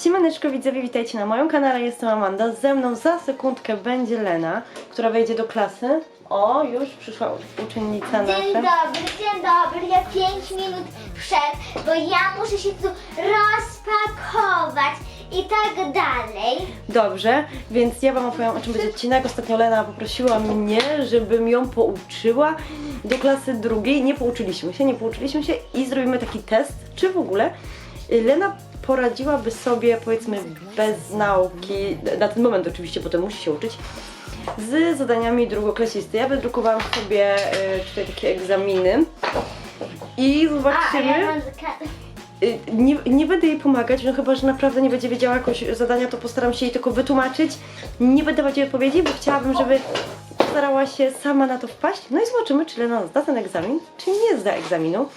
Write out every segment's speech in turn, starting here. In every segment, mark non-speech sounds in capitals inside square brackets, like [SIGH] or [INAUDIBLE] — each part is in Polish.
Siemaneczko widzowie, witajcie na moim kanale, jestem Amanda. Ze mną za sekundkę będzie Lena, która wejdzie do klasy. O, już przyszła uczennica Dzień nasza. dobry, dzień dobry. Ja 5 minut przed, bo ja muszę się tu rozpakować i tak dalej. Dobrze, więc ja wam opowiem o czym będzie odcinek. Ostatnio Lena poprosiła mnie, żebym ją pouczyła do klasy drugiej. Nie pouczyliśmy się, nie pouczyliśmy się i zrobimy taki test, czy w ogóle Lena poradziłaby sobie, powiedzmy, bez nauki, na ten moment oczywiście, potem musi się uczyć, z zadaniami drugoklasisty. Ja wydrukowałam sobie y, tutaj takie egzaminy i A, zobaczymy. ja mam Y, Nie, nie będę jej pomagać, no chyba, że naprawdę nie będzie wiedziała jakoś zadania, to postaram się jej tylko wytłumaczyć. Nie będę dawać jej odpowiedzi, bo chciałabym, żeby starała się sama na to wpaść. No i zobaczymy, czy Lena zda ten egzamin, czy nie zda egzaminu.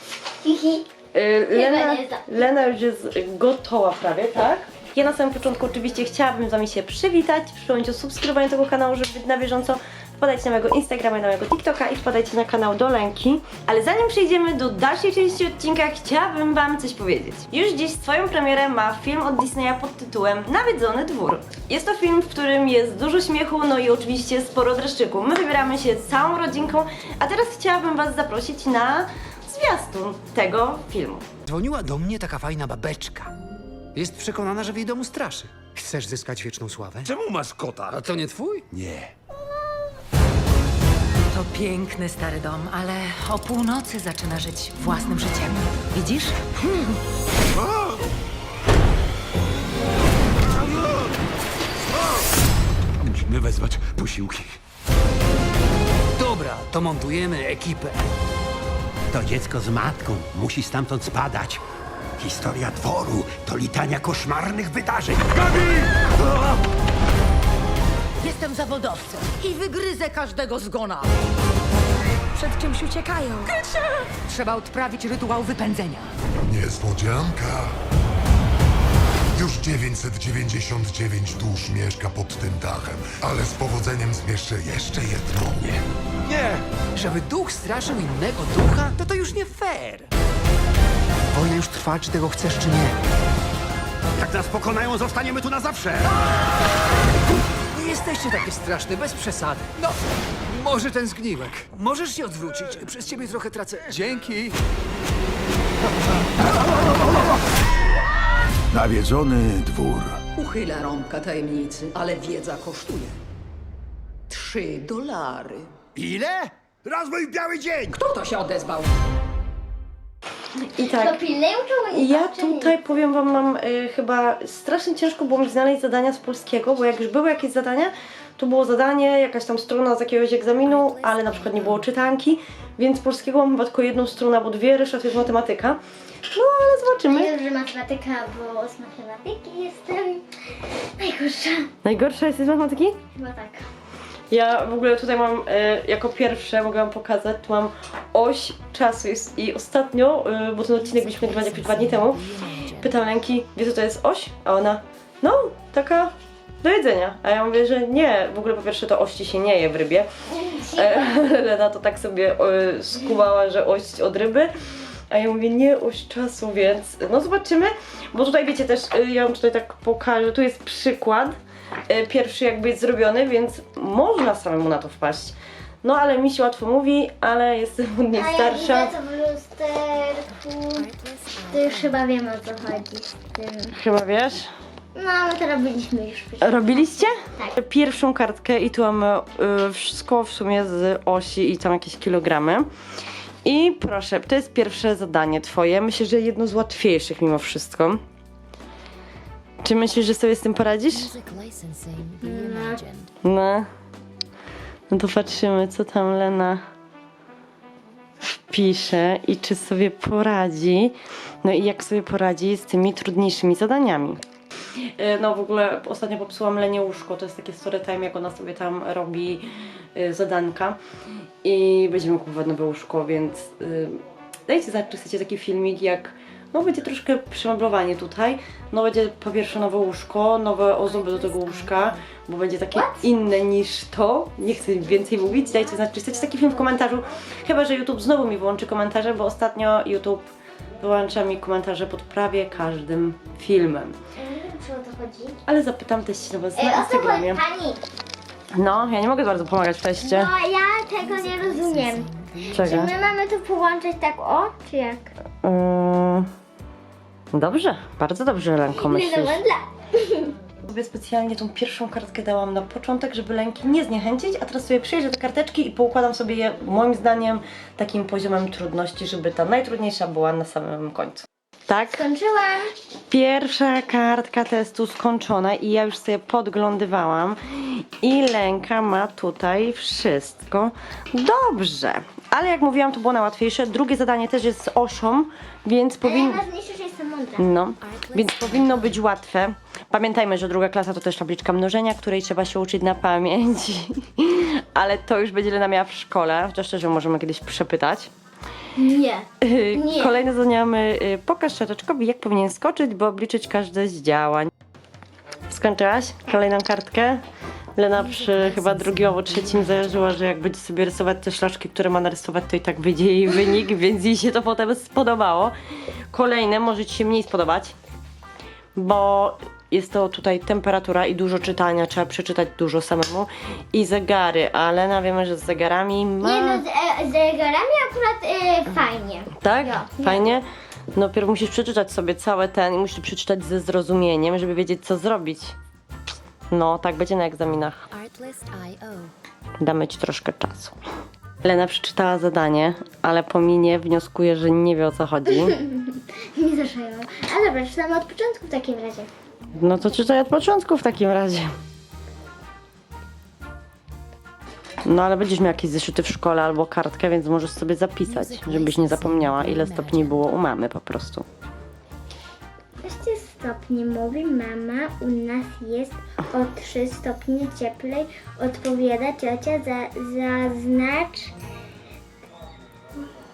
Hihi. Y, Lena, zda. Lena już jest gotowa prawie, tak? Ja na samym początku oczywiście chciałabym z Wami się przywitać, przypomnieć o subskrybowaniu tego kanału, żeby być na bieżąco. Wpadajcie na mojego Instagrama i na mojego TikToka i wpadajcie na kanał do Lenki. Ale zanim przejdziemy do dalszej części odcinka, chciałabym Wam coś powiedzieć. Już dziś swoją premierę ma film od Disneya pod tytułem Nawiedzony Dwór. Jest to film, w którym jest dużo śmiechu, no i oczywiście sporo dreszczyku. My wybieramy się całą rodzinką, a teraz chciałabym Was zaprosić na zwiastun tego filmu. Dzwoniła do mnie taka fajna babeczka. Jest przekonana, że w jej domu straszy. Chcesz zyskać wieczną sławę? Czemu masz kota? A to nie twój? Nie. To piękny stary dom, ale o północy zaczyna żyć własnym życiem. Widzisz? Musimy wezwać posiłki. Dobra, to montujemy ekipę. To dziecko z matką musi stamtąd spadać. Historia dworu to litania koszmarnych wydarzeń. Jestem zawodowcem i wygryzę każdego zgona. Przed czymś uciekają. Trzeba odprawić rytuał wypędzenia. Niespodzianka. Już 999 dusz mieszka pod tym dachem, ale z powodzeniem zmieszczę jeszcze jedną. Żeby duch straszył innego ducha, to to już nie fair. Wojna już trwa, czy tego chcesz, czy nie. Jak nas pokonają, zostaniemy tu na zawsze. Nie jesteście takie straszne, bez przesady. No, może ten zgniłek. Możesz się odwrócić. Przez ciebie trochę tracę. Dzięki. Nawiedzony dwór. Uchyla rąbka tajemnicy, ale wiedza kosztuje. Trzy dolary. Ile? Rozwój w biały dzień! Kto to się odezwał? I tak, ja tutaj powiem wam, mam y, chyba strasznie ciężko było mi znaleźć zadania z polskiego, bo jak już były jakieś zadania, to było zadanie, jakaś tam strona z jakiegoś egzaminu, ale na przykład nie było czytanki, więc polskiego mam chyba tylko jedną stronę albo dwie, reszta to jest matematyka. No ale zobaczymy. Wiem, że matematyka, bo z matematyki jestem najgorsza. Najgorsza jest z matematyki? Chyba tak. Ja w ogóle tutaj mam e, jako pierwsze, mogę wam pokazać, tu mam oś czasu jest, i ostatnio, e, bo ten odcinek byliśmy nagrywali jakieś dwa dni temu, pytam Lenki, wie co to jest oś? A ona, no, taka do jedzenia. A ja mówię, że nie, w ogóle po pierwsze to ości się nie je w rybie. E, [LAUGHS] Lena to tak sobie e, skumała, że oś od ryby. A ja mówię, nie, oś czasu, więc no zobaczymy, bo tutaj wiecie też, e, ja wam tutaj tak pokażę, tu jest przykład, pierwszy jakby jest zrobiony, więc można samemu na to wpaść. No ale mi się łatwo mówi, ale jestem od niej A ja starsza. to w lusterku. To już chyba wiem o co chodzi z tym. Chyba wiesz? No, my to robiliśmy już wcześniej. Robiliście? Tak. Pierwszą kartkę i tu mamy y, wszystko w sumie z osi i tam jakieś kilogramy. I proszę, to jest pierwsze zadanie twoje. Myślę, że jedno z łatwiejszych mimo wszystko. Czy myślisz, że sobie z tym poradzisz? No. No to patrzymy, co tam Lena wpisze i czy sobie poradzi. No i jak sobie poradzi z tymi trudniejszymi zadaniami. E, No w ogóle ostatnio popsułam Lenie łóżko, to jest takie story time, jak ona sobie tam robi y, zadanka. I będziemy kupować nowe łóżko, więc y, dajcie znać, czy chcecie taki filmik, jak no będzie troszkę przemeblowanie tutaj, no będzie po pierwsze nowe łóżko, nowe ozdoby do tego łóżka, bo będzie takie inne niż to, nie chcę więcej mówić, dajcie znać, czy chcecie taki film w komentarzu, chyba, że YouTube znowu mi wyłączy komentarze, bo ostatnio YouTube wyłącza mi komentarze pod prawie każdym filmem. O to chodzi? Ale zapytam też się was na chodzi? Instagramie. Pani, No, ja nie mogę bardzo pomagać w teście. no ja tego nie rozumiem. Czy my mamy to połączyć tak o, czy jak? Mm, Dobrze, bardzo dobrze, Lenko, myślisz. dla... [LAUGHS] Sobie specjalnie tą pierwszą kartkę dałam na początek, żeby Lenki nie zniechęcić, a teraz sobie przejrzę te karteczki i poukładam sobie je, moim zdaniem, takim poziomem trudności, żeby ta najtrudniejsza była na samym końcu. Tak? Skończyłam. Pierwsza kartka testu skończona i ja już sobie podglądywałam i Lenka ma tutaj wszystko dobrze. Ale jak mówiłam, to było najłatwiejsze. Drugie zadanie też jest z osią, więc powinno... najważniejsze, że jestem mądra. No, więc powinno być łatwe. Pamiętajmy, że druga klasa to też tabliczka mnożenia, której trzeba się uczyć na pamięć. [LAUGHS] Ale to już będzie Lena miała w szkole, chociaż szczerze możemy kiedyś przepytać. Nie. Y, Nie. Kolejne zadanie mamy, y, pokaż szczoteczkowi jak powinien skoczyć, by obliczyć każde z działań. Skończyłaś kolejną kartkę? Lena przy chyba drugim albo trzecim zajarzyła, że jak będzie sobie rysować te szlaczki, które ma narysować, to i tak wyjdzie jej wynik, [LAUGHS] więc jej się to potem spodobało. Kolejne może Ci się mniej spodobać, bo jest to tutaj temperatura i dużo czytania, trzeba przeczytać dużo samemu i zegary, a Lena wiemy, że z zegarami ma... Nie no, z, e, z zegarami akurat e, fajnie. Tak? Ja. Fajnie? No pierw musisz przeczytać sobie całe ten i musisz przeczytać ze zrozumieniem, żeby wiedzieć co zrobić. No, tak będzie na egzaminach. Damy ci troszkę czasu. Lena przeczytała zadanie, ale po minie wnioskuje, że nie wie o co chodzi. [LAUGHS] Nie zaczęłam. A dobra, czytamy od początku w takim razie. No to czytaj od początku w takim razie. No ale będziesz miał jakieś zeszyty w szkole albo kartkę, więc możesz sobie zapisać, żebyś nie zapomniała ile stopni było u mamy po prostu. 15 stopni, mówi mama, u nas jest o 3 stopnie cieplej, odpowiada ciocia, za, zaznacz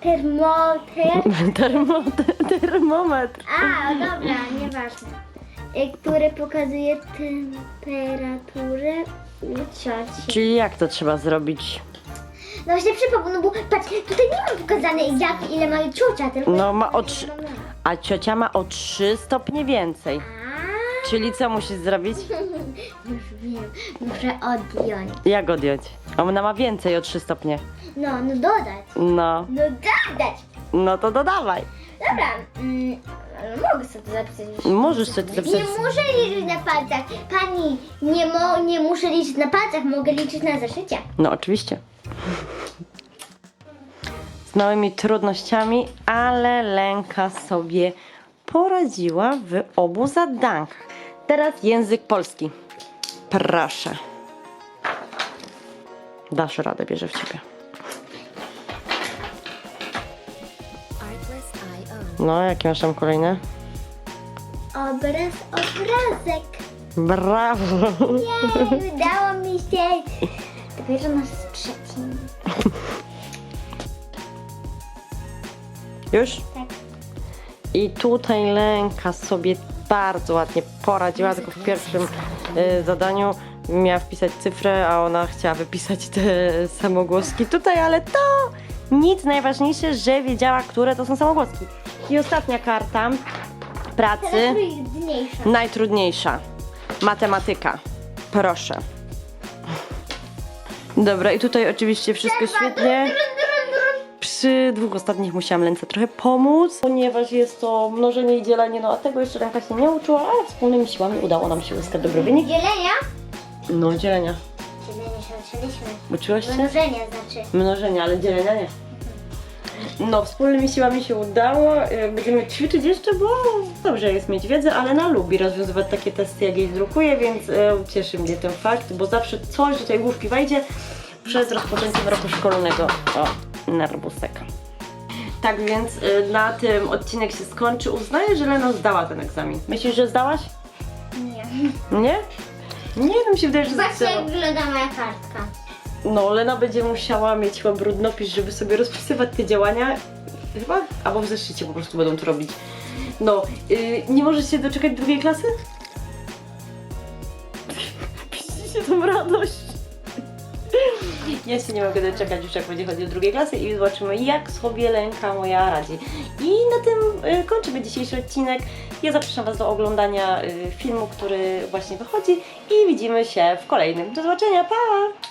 termometr, [LAUGHS] Termo, termometr. a dobra, nieważne, y, który pokazuje temperaturę u cioci. Czyli jak to trzeba zrobić? No właśnie przypomnę, no bo patrz, tutaj nie ma pokazane jak, ile ma ciocia, tylko... No ma o trzy, a ciocia ma o 3 stopnie więcej. Czyli co musisz zrobić? [LAUGHS] już wiem, muszę odjąć. Jak odjąć? Ona ma więcej o 3 stopnie. No, no dodać. No, No dodać. no to dodawaj. Dobra, mm, mogę sobie to zapisać. Możesz sobie to zapisać. Nie muszę liczyć na palcach. Pani, nie, mo, nie muszę liczyć na palcach, mogę liczyć na zeszycie. No oczywiście. Z małymi trudnościami, ale Lenka sobie poradziła w obu zadankach. Teraz język polski. Proszę. Dasz radę, bierze w ciebie. No, jakie masz tam kolejne? Obraz, obrazek. Brawo! Jej, [LAUGHS] udało mi się. Dopiero na trzecim. Już? Tak. I tutaj Lenka sobie bardzo ładnie poradziła, tylko w pierwszym y, zadaniu miała wpisać cyfrę, a ona chciała wypisać te samogłoski tutaj, ale to nic, najważniejsze, że wiedziała, które to są samogłoski. I ostatnia karta pracy, Teraz trudniejsza. najtrudniejsza. Matematyka. Proszę. Dobra, i tutaj oczywiście wszystko świetnie. Przy dwóch ostatnich musiałam Lence trochę pomóc, ponieważ jest to mnożenie i dzielenie, no a tego jeszcze ręka się nie uczyła, ale wspólnymi siłami udało nam się uzyskać dobry wynik. Dzielenia? No, dzielenia. Dzielenia się uczyliśmy. Uczyłaś się? Mnożenia znaczy. Mnożenia, ale dzielenia nie. No, wspólnymi siłami się udało. Będziemy ćwiczyć jeszcze, bo dobrze jest mieć wiedzę, ale na lubi rozwiązywać takie testy, jak jej drukuje, więc y, cieszy mnie ten fakt, bo zawsze coś do tej główki wejdzie przed rozpoczęciem roku szkolnego. O, nerwusek. Tak więc y, na tym odcinek się skończy. Uznaję, że Lena zdała ten egzamin. Myślisz, że zdałaś? Nie. Nie? Nie, no mi się wydaje, że Zobaczcie zdała. jak wygląda moja kartka. No, Lena będzie musiała mieć chyba brudnopis, żeby sobie rozpisywać te działania. Chyba? Albo w zeszycie po prostu będą to robić. No, yy, nie możesz się doczekać drugiej klasy? [LAUGHS] Widzicie tą radość? Ja się nie mogę doczekać już jak będzie chodził do drugiej klasy i zobaczymy jak sobie Lenka moja radzi. I na tym y, kończymy dzisiejszy odcinek. Ja zapraszam Was do oglądania y, filmu, który właśnie wychodzi i widzimy się w kolejnym. Do zobaczenia, pa!